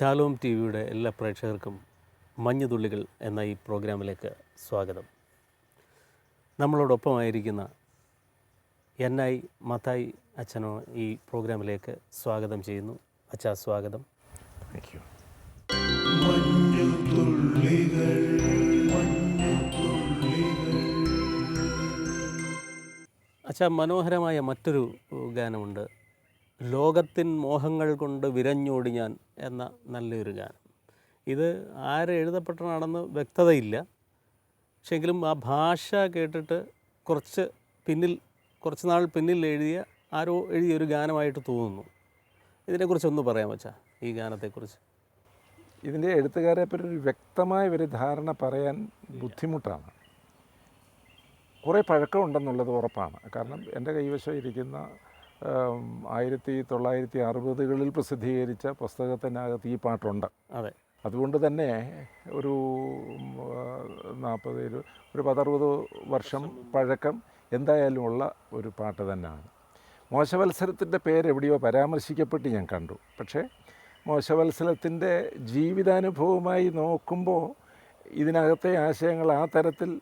Shalom T വിയുടെ എല്ലാ പ്രേക്ഷകർക്കും മഞ്ഞുതുള്ളികൾ എന്ന ഈ പ്രോഗ്രാമിലേക്ക് സ്വാഗതം. നമ്മളോടൊപ്പമായിരിക്കുന്ന എൻ ഐ മത്തായി അച്ഛനോ ഈ പ്രോഗ്രാമിലേക്ക് സ്വാഗതം ചെയ്യുന്നു. അച്ഛാ സ്വാഗതം. താങ്ക് യു അച്ഛാ മനോഹരമായ മറ്റൊരു ഗാനമുണ്ട്. ലോകത്തിൻ മോഹങ്ങൾ കൊണ്ട് വിരഞ്ഞോടി ഞാൻ എന്ന നല്ലൊരു ഗാനം. ഇത് ആര് എഴുതപ്പെട്ടതാണെന്ന് വ്യക്തതയില്ല. പക്ഷെങ്കിലും ആ ഭാഷ കേട്ടിട്ട് കുറച്ച് പിന്നിൽ കുറച്ച് നാൾ പിന്നിൽ എഴുതിയ ആരോ എഴുതിയ ഒരു ഗാനമായിട്ട് തോന്നുന്നു. ഇതിനെക്കുറിച്ച് ഒന്ന് പറയാൻ വെച്ചാൽ ഈ ഗാനത്തെക്കുറിച്ച്. ഇതിന്റെ എഴുത്തുകാരെ പറ്റി ഒരു വ്യക്തമായ ഒരു ധാരണ പറയാൻ ബുദ്ധിമുട്ടാണ്. കുറേ പഴക്കമുണ്ടെന്നുള്ളത് ഉറപ്പാണ്. കാരണം എന്റെ കൈവശം ഇരിക്കുന്ന ആയിരത്തി തൊള്ളായിരത്തി അറുപതുകളിൽ പ്രസിദ്ധീകരിച്ച പുസ്തകത്തിനകത്ത് ഈ പാട്ടുണ്ട്. അതെ. അതുകൊണ്ട് തന്നെ ഒരു നാൽപ്പത് ഒരു പത്തറുപത് വർഷം പഴക്കം എന്തായാലും ഉള്ള ഒരു പാട്ട് തന്നെയാണ്. മോശവത്സരത്തിന്റെ പേര് എവിടെയോ പരാമർശിക്കപ്പെട്ട് ഞാൻ കണ്ടു. പക്ഷേ മോശവത്സരത്തിന്റെ ജീവിതാനുഭവമായി നോക്കുമ്പോൾ ഇതിനകത്തെ ആശയങ്ങൾ ആ തരത്തിൽ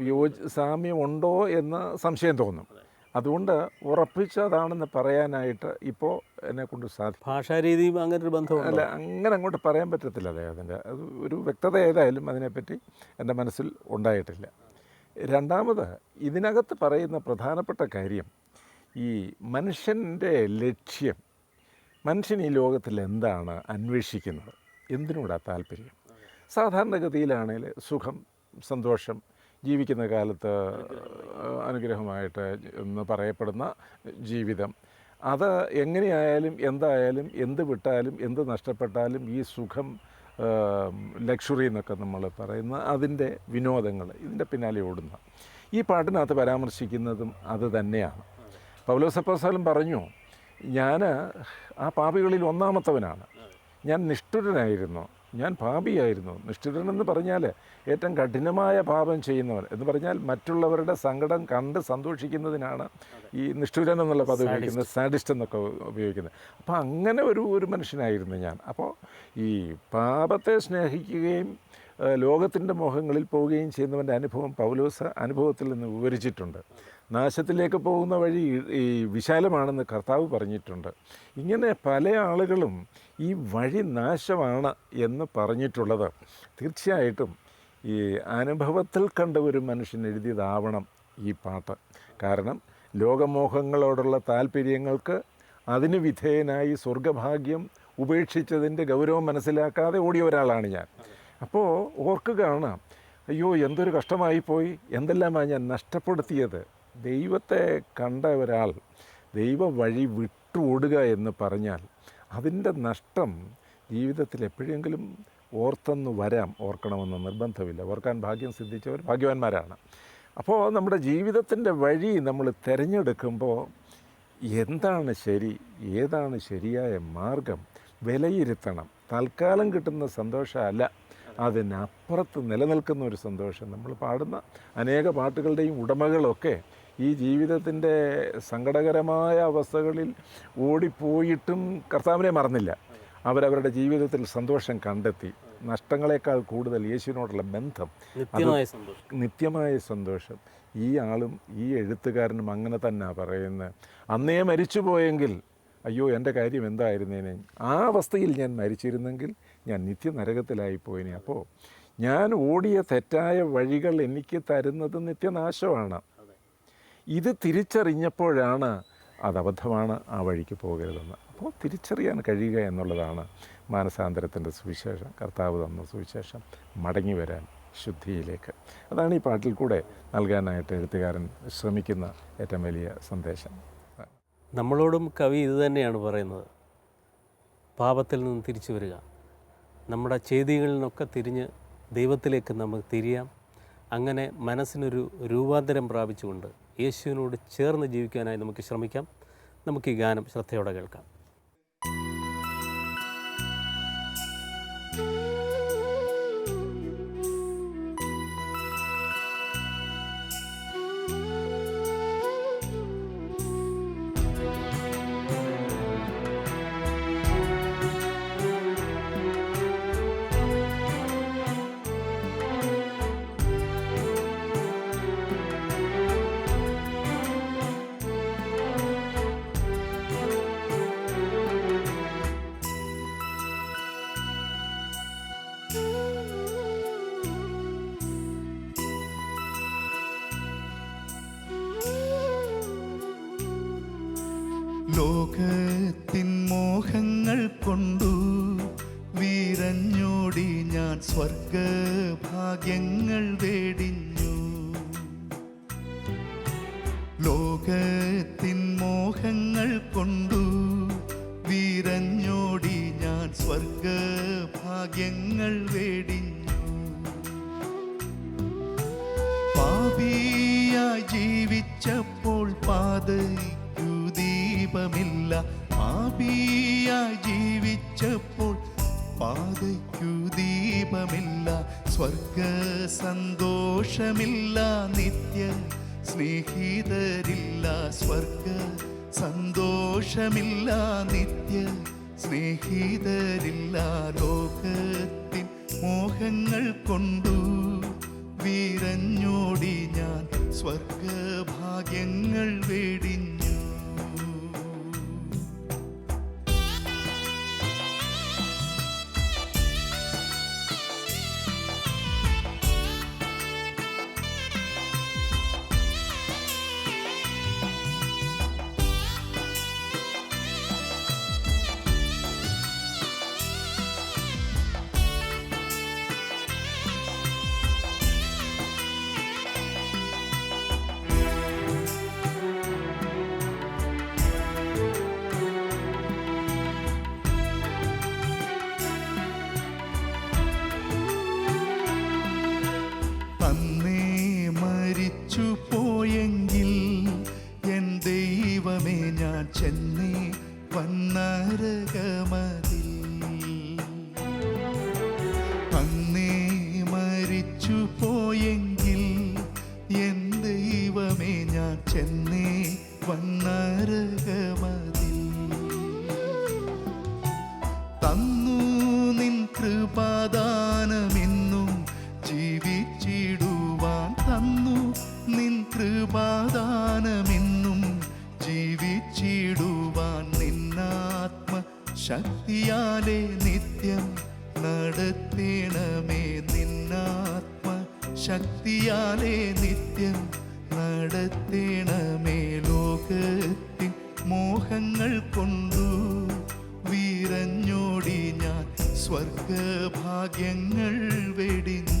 യോജ സാമ്യമുണ്ടോ എന്ന് സംശയം തോന്നും. അതുകൊണ്ട് ഉറപ്പിച്ചതാണെന്ന് പറയാനായിട്ട് ഇപ്പോൾ എന്നെ കൊണ്ട് സാധിക്കും. ഭാഷാരീതിയും അങ്ങനെ ഒരു ബന്ധം അല്ല അങ്ങനെ അങ്ങോട്ട് പറയാൻ പറ്റത്തില്ല അദ്ദേഹത്തിന്റെ അത് ഒരു വ്യക്തത ഏതായാലും അതിനെപ്പറ്റി എന്റെ മനസ്സിൽ ഉണ്ടായിട്ടില്ല. രണ്ടാമത് ഇതിനകത്ത് പറയുന്ന പ്രധാനപ്പെട്ട കാര്യം ഈ മനുഷ്യന്റെ ലക്ഷ്യം മനുഷ്യൻ ഈ ലോകത്തിൽ എന്താണ് അന്വേഷിക്കുന്നത്? എന്തിനോടാ താല്പര്യം? സാധാരണഗതിയിലാണെങ്കിൽ സുഖം സന്തോഷം ജീവിക്കുന്ന കാലത്ത് അനുഗ്രഹമായിട്ട് എന്ന് പറയപ്പെടുന്ന ജീവിതം. അത് എങ്ങനെയായാലും എന്തായാലും എന്ത് വിട്ടാലും എന്ത് നഷ്ടപ്പെട്ടാലും ഈ സുഖം ലക്ഷറി എന്നൊക്കെ നമ്മൾ പറയുന്ന അതിന്റെ വിനോദങ്ങൾ ഇതിന്റെ പിന്നാലെ ഓടുന്ന. ഈ പാട്ടിനകത്ത് പരാമർശിക്കുന്നതും അത് തന്നെയാണ്. പൗലോസപ്പോസാലും പറഞ്ഞു ഞാൻ ആ പാപികളിൽ ഒന്നാമത്തവനാണ്. ഞാൻ നിഷ്ഠുരനായിരുന്നു. ഞാൻ പാപിയായിരുന്നു. നിഷ്ഠുരൻ എന്ന് പറഞ്ഞാൽ ഏറ്റവും കഠിനമായ പാപം ചെയ്യുന്നവൻ എന്ന് പറഞ്ഞാൽ മറ്റുള്ളവരുടെ സങ്കടം കണ്ട് സന്തോഷിക്കുന്നതിനാണ് ഈ നിഷ്ഠുരൻ എന്നുള്ള പദം ഉപയോഗിക്കുന്നത് സാഡിസ്റ്റ് എന്നൊക്കെ ഉപയോഗിക്കുന്നത്. അപ്പോൾ അങ്ങനെ ഒരു ഒരു മനുഷ്യനായിരുന്നു ഞാൻ. അപ്പോൾ ഈ പാപത്തെ സ്നേഹിക്കുകയും ലോകത്തിന്റെ മോഹങ്ങളിൽ പോവുകയും ചെയ്യുന്നവന്റെ അനുഭവം പൗലോസ അനുഭവത്തിൽ നിന്ന് വിവരിച്ചിട്ടുണ്ട്. നാശത്തിലേക്ക് പോകുന്ന വഴി ഈ വിശാലമാണെന്ന് കർത്താവ് പറഞ്ഞിട്ടുണ്ട്. ഇങ്ങനെ പല ആളുകളും ഈ വഴി നാശമാണ് എന്ന് പറഞ്ഞിട്ടുള്ളത്. തീർച്ചയായിട്ടും ഈ അനുഭവത്തിൽ കണ്ട ഒരു മനുഷ്യൻ എഴുതിയതാവണം ഈ പാട്ട്. കാരണം ലോകമോഹങ്ങളോടുള്ള താല്പര്യങ്ങൾക്ക് അതിന് വിധേയനായി സ്വർഗഭാഗ്യം ഉപേക്ഷിച്ചതിന്റെ ഗൗരവം മനസ്സിലാക്കാതെ ഓടിയ ഒരാളാണ് ഞാൻ. അപ്പോൾ ഓർക്കുകയാണ് അയ്യോ എന്തൊരു കഷ്ടമായിപ്പോയി. എന്തെല്ലാമാണ് ഞാൻ നഷ്ടപ്പെടുത്തിയത്? ദൈവത്തെ കണ്ട ഒരാൾ ദൈവ വഴി വിട്ടു ഓടുക എന്ന് പറഞ്ഞാൽ അതിന്റെ നഷ്ടം ജീവിതത്തിൽ എപ്പോഴെങ്കിലും ഓർത്തെന്ന് വരാം ഓർക്കണമെന്ന് നിർബന്ധമില്ല. ഓർക്കാൻ ഭാഗ്യം സിദ്ധിച്ചവർ ഭാഗ്യവാന്മാരാണ്. അപ്പോൾ നമ്മുടെ ജീവിതത്തിന്റെ വഴി നമ്മൾ തിരഞ്ഞെടുക്കുമ്പോൾ എന്താണ് ശരി ഏതാണ് ശരിയായ മാർഗം? വിലയിരുത്തണം. തൽക്കാലം കിട്ടുന്ന സന്തോഷമല്ല അതിനപ്പുറത്ത് നിലനിൽക്കുന്ന ഒരു സന്തോഷം. നമ്മൾ പാടുന്ന അനേക പാട്ടുകളുടെയും ഉടമകളൊക്കെ ഈ ജീവിതത്തിന്റെ സങ്കടകരമായ അവസ്ഥകളിൽ ഓടിപ്പോയിട്ടും കർത്താവിനെ മറന്നില്ല. അവരവരുടെ ജീവിതത്തിൽ സന്തോഷം കണ്ടെത്തി. നഷ്ടങ്ങളെക്കാൾ കൂടുതൽ യേശുവിനോടുള്ള ബന്ധം. നിത്യമായ സന്തോഷം. ഈ ആളും ഈ എഴുത്തുകാരനും അങ്ങനെ തന്നെ പറയുന്നത്. അന്നേ മരിച്ചു പോയെങ്കിൽ അയ്യോ എന്റെ കാര്യം എന്തായിരുന്നേനെ? ആ അവസ്ഥയിൽ ഞാൻ മരിച്ചിരുന്നെങ്കിൽ ഞാൻ നിത്യനരകത്തിലായി പോയിനെ. അപ്പോൾ ഞാൻ ഓടിയ തെറ്റായ വഴികൾ എനിക്ക് തരുന്നത് നിത്യനാശമാണ്. ഇത് തിരിച്ചറിഞ്ഞപ്പോഴാണ് അത് അബദ്ധമാണ് ആ വഴിക്ക് പോകരുതെന്ന്. അപ്പോൾ തിരിച്ചറിയാൻ കഴിയുക എന്നുള്ളതാണ് മാനസാന്തരത്തിന്റെ സുവിശേഷം. കർത്താവ് തന്ന സുവിശേഷം മടങ്ങി വരാൻ ശുദ്ധിയിലേക്ക്. അതാണ് ഈ പാട്ടിൽ കൂടെ നൽകാനായിട്ട് എഴുത്തുകാരൻ ശ്രമിക്കുന്ന ഏറ്റവും വലിയ സന്ദേശം. നമ്മളോടും കവി ഇത് തന്നെയാണ് പറയുന്നത്. പാപത്തിൽ നിന്ന് തിരിച്ചു വരിക. നമ്മുടെ ചെയ്തികളിൽ നിന്നൊക്കെ തിരിഞ്ഞ് ദൈവത്തിലേക്ക് നമുക്ക് തിരിയാം. അങ്ങനെ മനസ്സിനൊരു രൂപാന്തരം പ്രാപിച്ചുകൊണ്ട് യേശുവിനോട് ചേർന്ന് ജീവിക്കാനായി നമുക്ക് ശ്രമിക്കാം. നമുക്ക് ഈ ഗാനം ശ്രദ്ധയോടെ കേൾക്കാം. மரணமில்ல ഞാൻ ചെന്നേ വന്നരകമതിൽ. തന്നു നിൻ കൃപാദാനമെന്നും ജീവിച്ചിടുവാൻ തന്നു നിൻ കൃപാദാനമെന്നും ജീവിച്ചിടുവാൻ നിന്നാത്മ ശക്തിയാലെ നിത്യം നടത്തണമേ നിന്നാത്മ ശക്തിയാലെ നിത്യം നടത്തിണമേ ലോകത്തിൻ മോഹങ്ങൾ കൊണ്ടു വീരഞ്ഞോടി ഞാൻ സ്വർഗഭാഗ്യങ്ങൾ വെടിഞ്ഞു.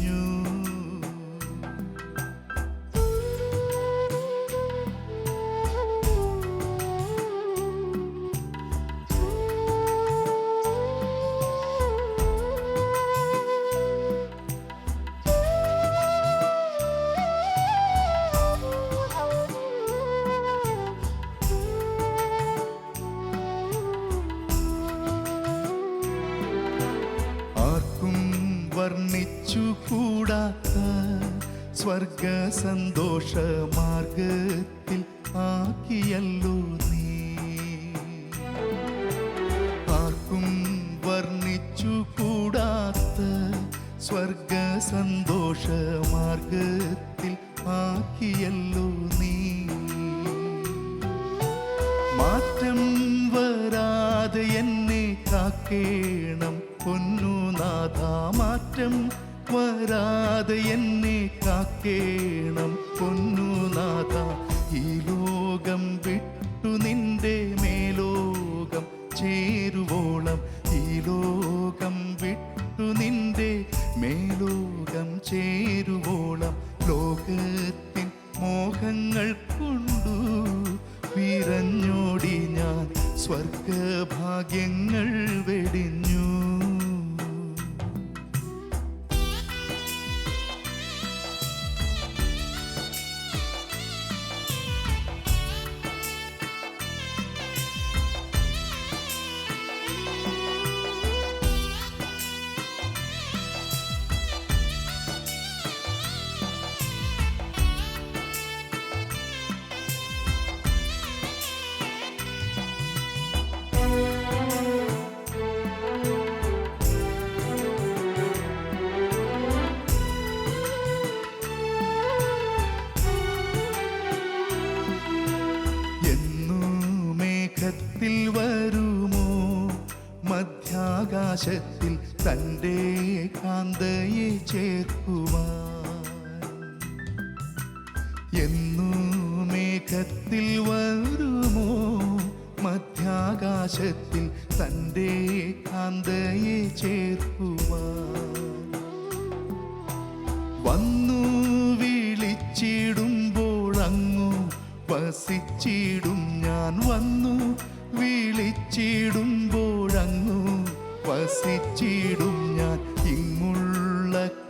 மார்க்க சந்தோஷ மார்க்கத்தில் ஆக்கியல் അത് എന്നെ കാക്കേണം പൊന്നു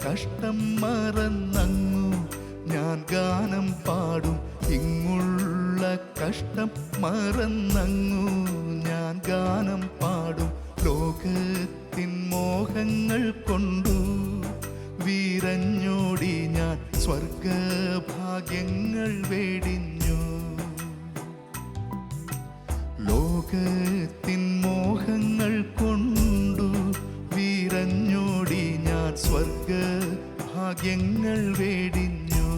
കഷ്ടം മറന്നങ്ങു. ഞാൻ ഗാനം പാടും ഇങ്ങുള്ള കഷ്ടം മറന്നങ്ങു. ഞാൻ ഗാനം പാടും ലോകത്തിൻ മോഹങ്ങൾ കൊണ്ടു. വീരഞ്ഞോടി ഞാൻ സ്വർഗഭാഗ്യങ്ങൾ വേടിഞ്ഞു. ലോകത്തിൻ സ്വർഗഭാഗ്യങ്ങൾ വേടിഞ്ഞു.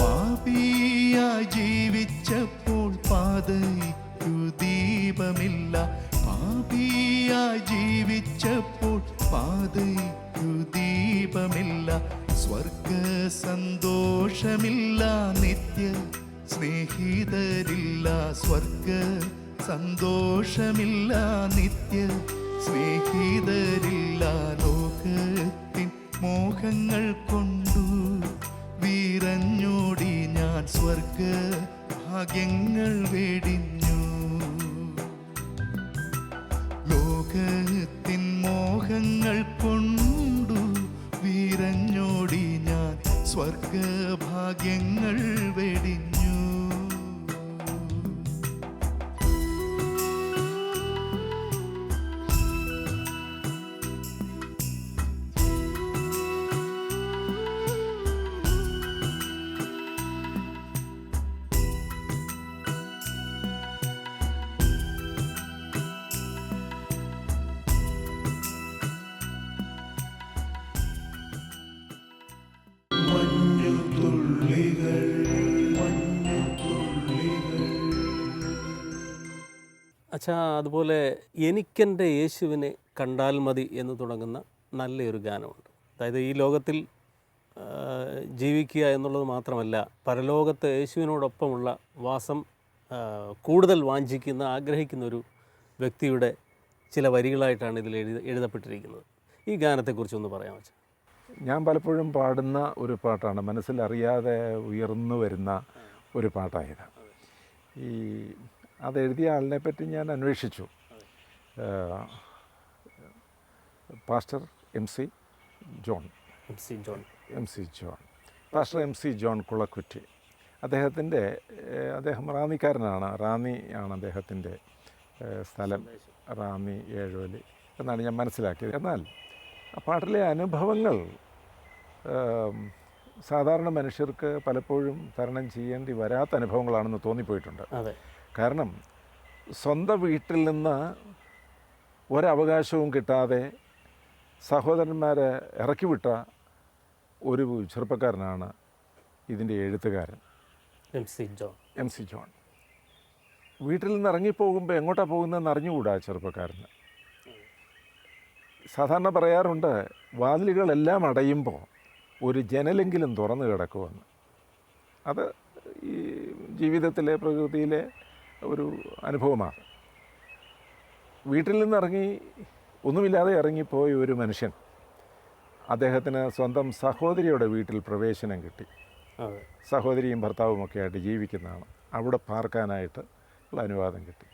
പാപിയ ജീവിച്ചപ്പോൾ പാതയ്ക്കു ദീപമില്ല. പാപിയ ജീവിച്ചപ്പോൾ പാതയ്ക്കു ദീപമില്ല. സ്വർഗ സന്തോഷമില്ല നിത്യ സ്നേഹിതരില്ല സ്വർഗ സന്തോഷമില്ല നിത്യ സ്നേഹിതരില്ല ലോകത്തിൻ മോഹങ്ങൾ കൊണ്ടു വീരഞ്ഞോടി ഞാൻ സ്വർഗ ഭാഗ്യങ്ങൾ വേടിഞ്ഞു. ലോകത്തിൻ മോഹങ്ങൾ കൊണ്ടു വീരഞ്ഞോടി ഞാൻ സ്വർഗഭാഗ്യങ്ങൾ വെടിഞ്ഞു. അച്ഛാ അതുപോലെ എനിക്കെന്റെ യേശുവിനെ കണ്ടാൽ മതി എന്ന് തുടങ്ങുന്ന നല്ലൊരു ഗാനമുണ്ട്. അതായത് ഈ ലോകത്തിൽ ജീവിക്കുക എന്നുള്ളത് മാത്രമല്ല പരലോകത്ത് യേശുവിനോടൊപ്പമുള്ള വാസം കൂടുതൽ വാഞ്ചിക്കുന്ന ആഗ്രഹിക്കുന്ന ഒരു വ്യക്തിയുടെ ചില വരികളായിട്ടാണ് ഇതിൽ എഴുതി എഴുതപ്പെട്ടിരിക്കുന്നത്. ഈ ഗാനത്തെക്കുറിച്ചൊന്ന് പറയാം അച്ഛാ? ഞാൻ പലപ്പോഴും പാടുന്ന ഒരു പാട്ടാണ്. മനസ്സിലറിയാതെ ഉയർന്നു വരുന്ന ഒരു പാട്ടായത് ഈ അതെഴുതിയ ആളിനെ പറ്റി ഞാൻ അന്വേഷിച്ചു. Pastor M C John. M C John. M C John. Pastor M C John Kulakkutti. അദ്ദേഹത്തിന്റെ അദ്ദേഹം റാന്നിക്കാരനാണ്. റാന്നി ആണ് അദ്ദേഹത്തിന്റെ സ്ഥലം. റാന്നി ഏഴുവലി എന്നാണ് ഞാൻ മനസ്സിലാക്കിയത്. എന്നാൽ ആ പാട്ടിലെ അനുഭവങ്ങൾ സാധാരണ മനുഷ്യർക്ക് പലപ്പോഴും തരണം ചെയ്യേണ്ടി വരാത്ത അനുഭവങ്ങളാണെന്ന് തോന്നിപ്പോയിട്ടുണ്ട്. അതെ. കാരണം സ്വന്തം വീട്ടിൽ നിന്ന് ഒരവകാശവും കിട്ടാതെ സഹോദരന്മാരെ ഇറക്കിവിട്ട ഒരു ചെറുപ്പക്കാരനാണ് ഇതിന്റെ എഴുത്തുകാരൻ. M C John. M C John. വീട്ടിൽ നിന്ന് ഇറങ്ങിപ്പോകുമ്പോൾ എങ്ങോട്ടാണ് പോകുന്നതെന്ന് അറിഞ്ഞുകൂടാ ചെറുപ്പക്കാരന്. സാധാരണ പറയാറുണ്ട് വാതിലുകളെല്ലാം അടയുമ്പോൾ ഒരു ജനലെങ്കിലും തുറന്നു കിടക്കുമെന്ന്. അത് ഈ ജീവിതത്തിലെ പ്രകൃതിയിലെ ഒരു അനുഭവമാണ്. വീട്ടിൽ നിന്നിറങ്ങി ഒന്നുമില്ലാതെ ഇറങ്ങിപ്പോയ ഒരു മനുഷ്യൻ അദ്ദേഹത്തിന് സ്വന്തം സഹോദരിയുടെ വീട്ടിൽ പ്രവേശനം കിട്ടി. സഹോദരിയും ഭർത്താവും ഒക്കെ ആയിട്ട് ജീവിക്കുന്നതാണ്. അവിടെ പാർക്കാനായിട്ട് ഉള്ള അനുവാദം കിട്ടി.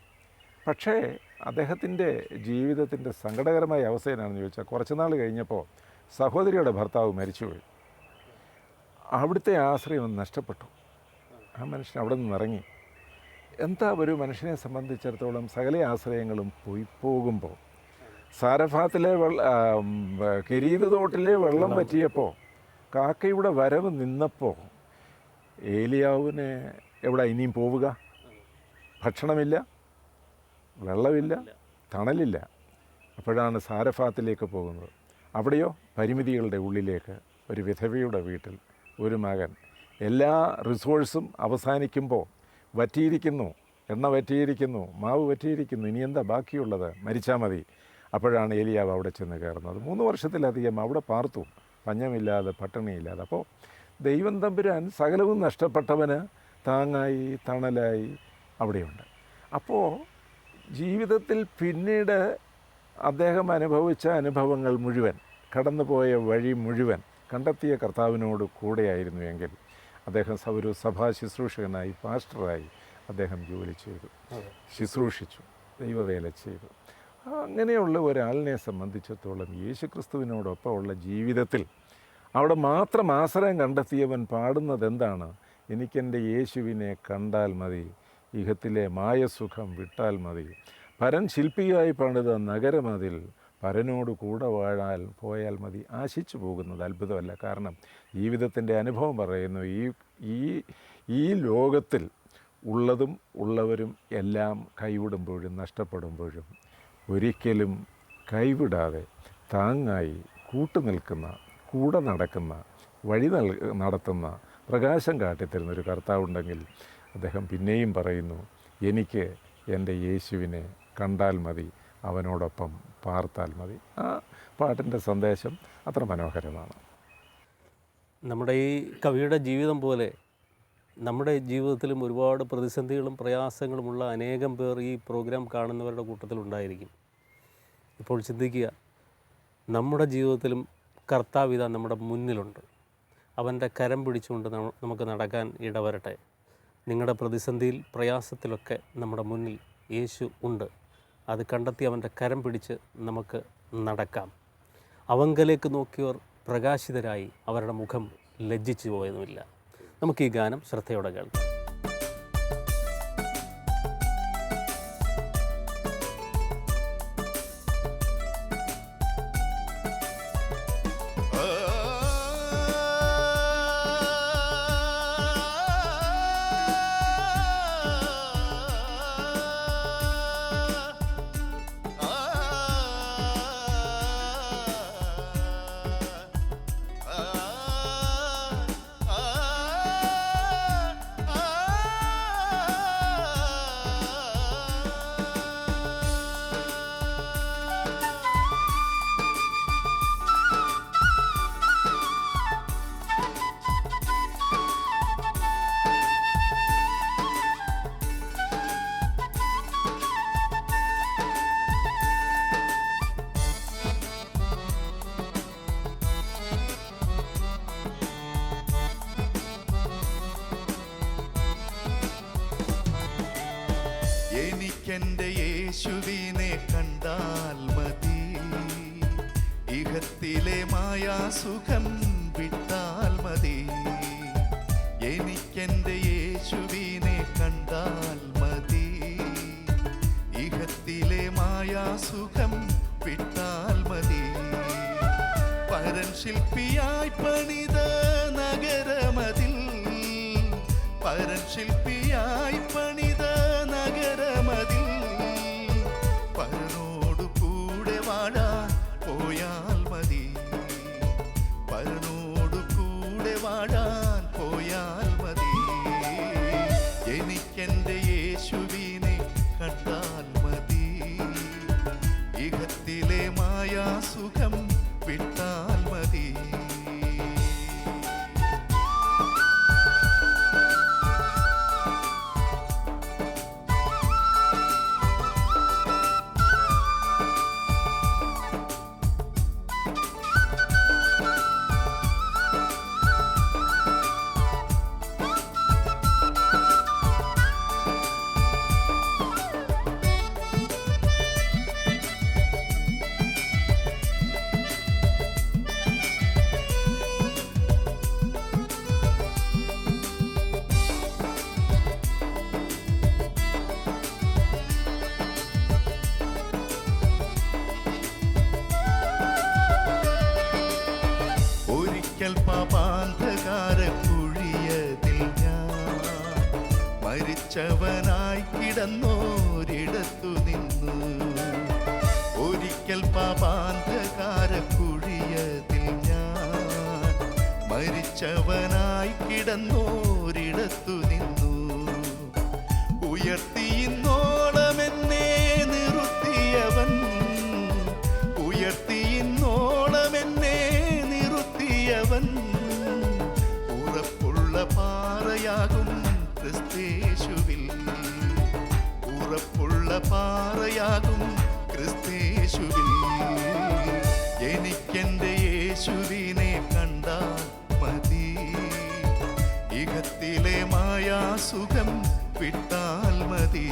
പക്ഷേ അദ്ദേഹത്തിന്റെ ജീവിതത്തിന്റെ സങ്കടകരമായ അവസ്ഥ എന്നാണെന്ന് ചോദിച്ചാൽ കുറച്ച് നാൾ കഴിഞ്ഞപ്പോൾ സഹോദരിയുടെ ഭർത്താവ് മരിച്ചുപോയി. അവിടുത്തെ ആശ്രയം നഷ്ടപ്പെട്ടു. ആ മനുഷ്യൻ അവിടെ നിന്ന് ഇറങ്ങി എന്താ ഒരു മനുഷ്യനെ സംബന്ധിച്ചിടത്തോളം സകല ആശ്രയങ്ങളും പോയി പോകുമ്പോൾ? സാരഫാത്തിലെ വെള്ള കിരീത തോട്ടിലെ വെള്ളം പറ്റിയപ്പോൾ കാക്കയുടെ വരവ് നിന്നപ്പോൾ ഏലിയാവിന് എവിടെ ഇനിയും പോവുക? ഭക്ഷണമില്ല വെള്ളമില്ല തണലില്ല. അപ്പോഴാണ് സാരഫാത്തിലേക്ക് പോകുന്നത്. അവിടെയോ? പരിമിതികളുടെ ഉള്ളിലേക്ക്. ഒരു വിധവയുടെ വീട്ടിൽ ഒരു മകൻ. എല്ലാ റിസോഴ്സും അവസാനിക്കുമ്പോൾ വറ്റിയിരിക്കുന്നു. എണ്ണ വറ്റിയിരിക്കുന്നു. മാവ് വറ്റിയിരിക്കുന്നു. ഇനി എന്താ ബാക്കിയുള്ളത്? മരിച്ചാൽ മതി. അപ്പോഴാണ് ഏലിയാവ് അവിടെ ചെന്ന് കയറുന്നത്. മൂന്ന് വർഷത്തിലധികം അവിടെ പാർത്തു. പഞ്ഞമില്ലാതെ പട്ടിണിയില്ലാതെ. അപ്പോൾ ദൈവം തമ്പുരാൻ സകലവും നഷ്ടപ്പെട്ടവന് താങ്ങായി തണലായി അവിടെയുണ്ട്. അപ്പോൾ ജീവിതത്തിൽ പിന്നീട് അദ്ദേഹം അനുഭവിച്ച അനുഭവങ്ങൾ മുഴുവൻ കടന്നുപോയ വഴി മുഴുവൻ കണ്ടെത്തിയ കർത്താവിനോട് കൂടെയായിരുന്നു എങ്കിൽ അദ്ദേഹം ഒരു സഭാ ശുശ്രൂഷകനായി പാസ്റ്ററായി അദ്ദേഹം ജോലി ചെയ്തു. ശുശ്രൂഷിച്ചു ദൈവവേല ചെയ്തു. അങ്ങനെയുള്ള ഒരാളിനെ സംബന്ധിച്ചിടത്തോളം യേശുക്രിസ്തുവിനോടൊപ്പമുള്ള ജീവിതത്തിൽ അവിടെ മാത്രം ആശ്രയം കണ്ടെത്തിയവൻ പാടുന്നത് എന്താണ് എനിക്കെന്റെ യേശുവിനെ കണ്ടാൽ മതി ഇഹത്തിലെ മായസുഖം വിട്ടാൽ മതി. പരൻ ശില്പിയായി പണിത നഗരമതിൽ പരനോട് കൂടെ വാഴാൽ പോയാൽ മതി. ആശിച്ചു പോകുന്നത് അത്ഭുതമല്ല. കാരണം ജീവിതത്തിന്റെ അനുഭവം പറയുന്നു ഈ ഈ ഈ ലോകത്തിൽ ഉള്ളതും ഉള്ളവരും എല്ലാം കൈവിടുമ്പോഴും നഷ്ടപ്പെടുമ്പോഴും ഒരിക്കലും കൈവിടാതെ താങ്ങായി കൂട്ടുനിൽക്കുന്ന കൂടെ നടക്കുന്ന വഴി നൽ നടത്തുന്ന പ്രകാശം കാട്ടിത്തരുന്ന ഒരു കർത്താവുണ്ടെങ്കിൽ അദ്ദേഹം പിന്നെയും പറയുന്നു എനിക്ക് എന്റെ യേശുവിനെ കണ്ടാൽ മതി. അവനോടൊപ്പം പാർത്താൽ മതി. ആ പാട്ടിന്റെ സന്ദേശം അത്ര മനോഹരമാണ്. നമ്മുടെ ഈ കവിയുടെ ജീവിതം പോലെ നമ്മുടെ ജീവിതത്തിലും ഒരുപാട് പ്രതിസന്ധികളും പ്രയാസങ്ങളുമുള്ള അനേകം പേർ ഈ പ്രോഗ്രാം കാണുന്നവരുടെ കൂട്ടത്തിലുണ്ടായിരിക്കും ഇപ്പോൾ ചിന്തിക്കുക നമ്മുടെ ജീവിതത്തിലും കർത്താവിത നമ്മുടെ മുന്നിലുണ്ട്. അവന്റെ കരം പിടിച്ചുകൊണ്ട് നമുക്ക് നടക്കാൻ ഇടവരട്ടെ. നിങ്ങളുടെ പ്രതിസന്ധിയിൽ പ്രയാസത്തിലൊക്കെ നമ്മുടെ മുന്നിൽ യേശു ഉണ്ട്. അത് കണ്ടെത്തി അവന്റെ കരം പിടിച്ച് നമുക്ക് നടക്കാം. അവങ്കലേക്ക് നോക്കിയവർ പ്രകാശിതരായി അവരുടെ മുഖം ലജ്ജിച്ചു പോയതുമില്ല. നമുക്ക് ഈ ഗാനം ശ്രദ്ധയോടെ കേൾക്കാം. മായാസുഖം വിട്ടാൽ മതി. എനിക്കെന്റെ യേശുവിനെ കണ്ടാൽ മതി. ഇഹത്തിലെ മായാസുഖം വിട്ടാൽ മതി. പരൻ ശില്പിയായി പണിത നഗരമതിൽ പരൻ ശില്പിയായി മരിച്ചവനായി കിടന്നോരിടത്തു നിന്നു. ഉയർത്തിയിന്നോളമെന്നെ നിർത്തിയവൻ ഉയർത്തിയിന്നോളമെന്നെ നിർത്തിയവൻ ഉറപ്പുള്ള പാറയാകും ക്രിസ്തേശുവിൽ. ഉറപ്പുള്ള പാറയാകും ക്രിസ്തേശുവിൽ. എനിക്കെന്റെ യേശുവിനെ മായാസുഖം വിട്ടാൽ മതി.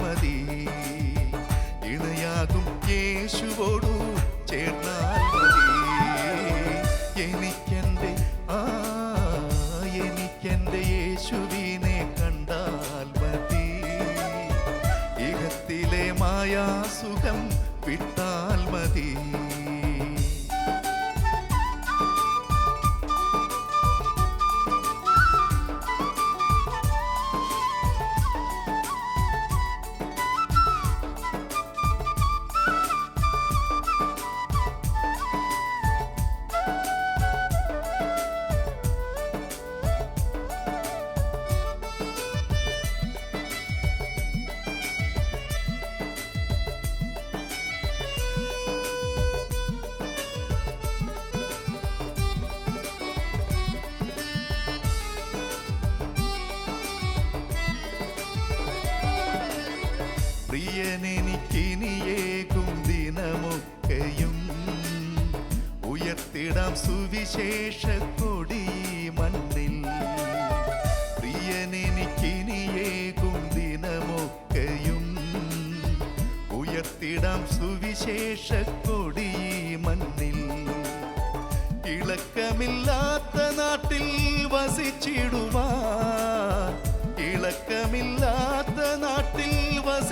മതി. ഇണയാകും യേശുവോടു പ്രിയനെനിക്കിനിയേകും ദിനമൊക്കെയും. ഉയർത്തിടാം സുവിശേഷ കൊടി മണ്ണിൽ. പ്രിയനെനിക്കിനിയേകും ദിനമൊക്കെയും. ഉയർത്തിടാം സുവിശേഷ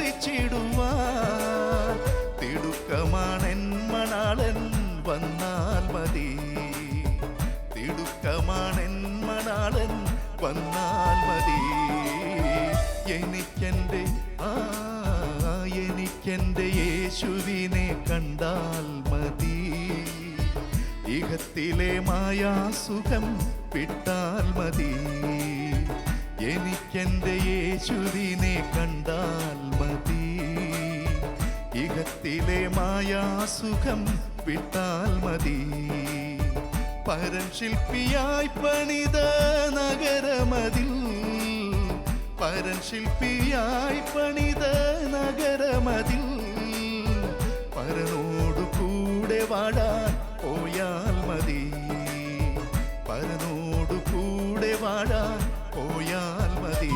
വസിച്ചിടുവാൻ തിടുക്കമാണെൻ മണാളൻ വന്നാൽ മതി. തിടുക്കമാണെൻ മണാളൻ വന്നാൽ മതി. എനിക്കെന്റെ ആ എനിക്കെന്റെ യേശുവിനെ കണ്ടാൽ മതി. ഇഹത്തിലെ മായാസുഖം വിട്ടാൽ മതി. എനിക്കെന്റെ യേശുവിനെ കണ്ടാൽ ഇഹത്തിലെ മായാസുഖം വിട്ടാൽ മതി. പരൻ ശില്പിയായി പണിത നഗരമതിൽ പരൻ ശില്പിയായി പണിത നഗരമതിൽ. പരനോടു കൂടെ വാടാൻ പോയാൽ മതി. പരനോടു കൂടെ വാടാൻ പോയാൽ മതി.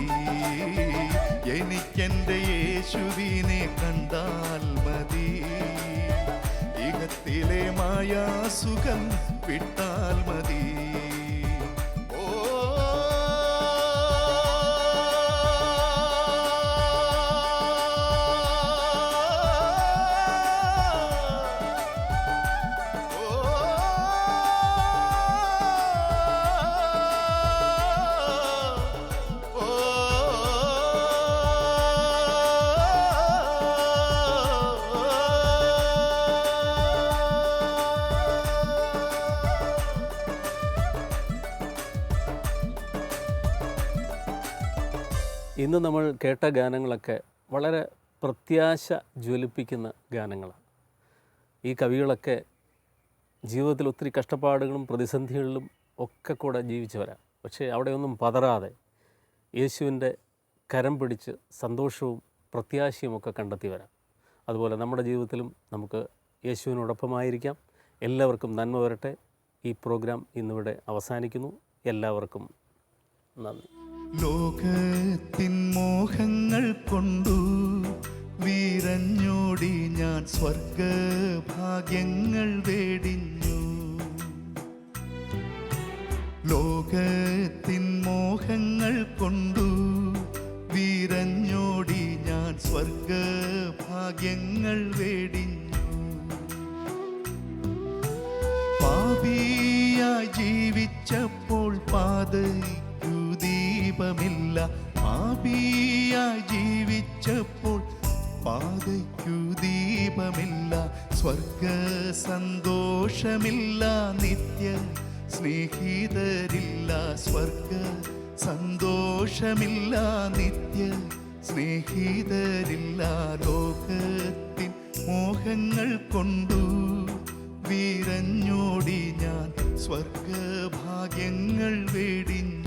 എനിക്കെന്റെ യേശുവിനെ കണ്ടാൽ മതി. ഇഹത്തിലെ മായാസുഖം വിട്ടാൽ മതി. നമ്മൾ കേട്ട ഗാനങ്ങളൊക്കെ വളരെ പ്രത്യാശ ജ്വലിപ്പിക്കുന്ന ഗാനങ്ങളാണ്. ഈ കവികളൊക്കെ ജീവിതത്തിൽ ഒത്തിരി കഷ്ടപ്പാടുകളും പ്രതിസന്ധികളിലും ഒക്കെ കൂടെ ജീവിച്ചവരാണ്. പക്ഷേ അവിടെയൊന്നും പതറാതെ യേശുവിന്റെ കരം പിടിച്ച് സന്തോഷവും പ്രത്യാശയും ഒക്കെ വരാം അതുപോലെ നമ്മുടെ ജീവിതത്തിലും നമുക്ക് യേശുവിനോടൊപ്പമായിരിക്കാം. എല്ലാവർക്കും നന്മ വരട്ടെ. ഈ പ്രോഗ്രാം ഇന്നിവിടെ അവസാനിക്കുന്നു. എല്ലാവർക്കും നന്ദി. ലോകത്തിൻ മോഹങ്ങൾ കൊണ്ടു വീരഞ്ഞോടി ഞാൻ സ്വർഗഭാഗ്യങ്ങൾ വേടിഞ്ഞു. ലോകത്തിൻ മോഹങ്ങൾ കൊണ്ടു വീരഞ്ഞോടി ഞാൻ സ്വർഗഭാഗ്യങ്ങൾ വേടിഞ്ഞു. പാപിയായി ജീവിച്ചപ്പോൾ പാതയ്ക്കു ദീപമില്ല പാപിയായി ജീവിച്ചപ്പോൾ പാതയ്ക്കു ദീപമില്ല. സ്വർഗ സന്തോഷമില്ല നിത്യ സ്നേഹിതരില്ല. സ്വർഗ സന്തോഷമില്ല നിത്യ സ്നേഹിതരില്ല. ലോകത്തിൻ മോഹങ്ങൾ കൊണ്ടു വീരഞ്ഞോടി ഞാൻ. സ്വർഗഭാഗ്യങ്ങൾ വേടിഞ്ഞു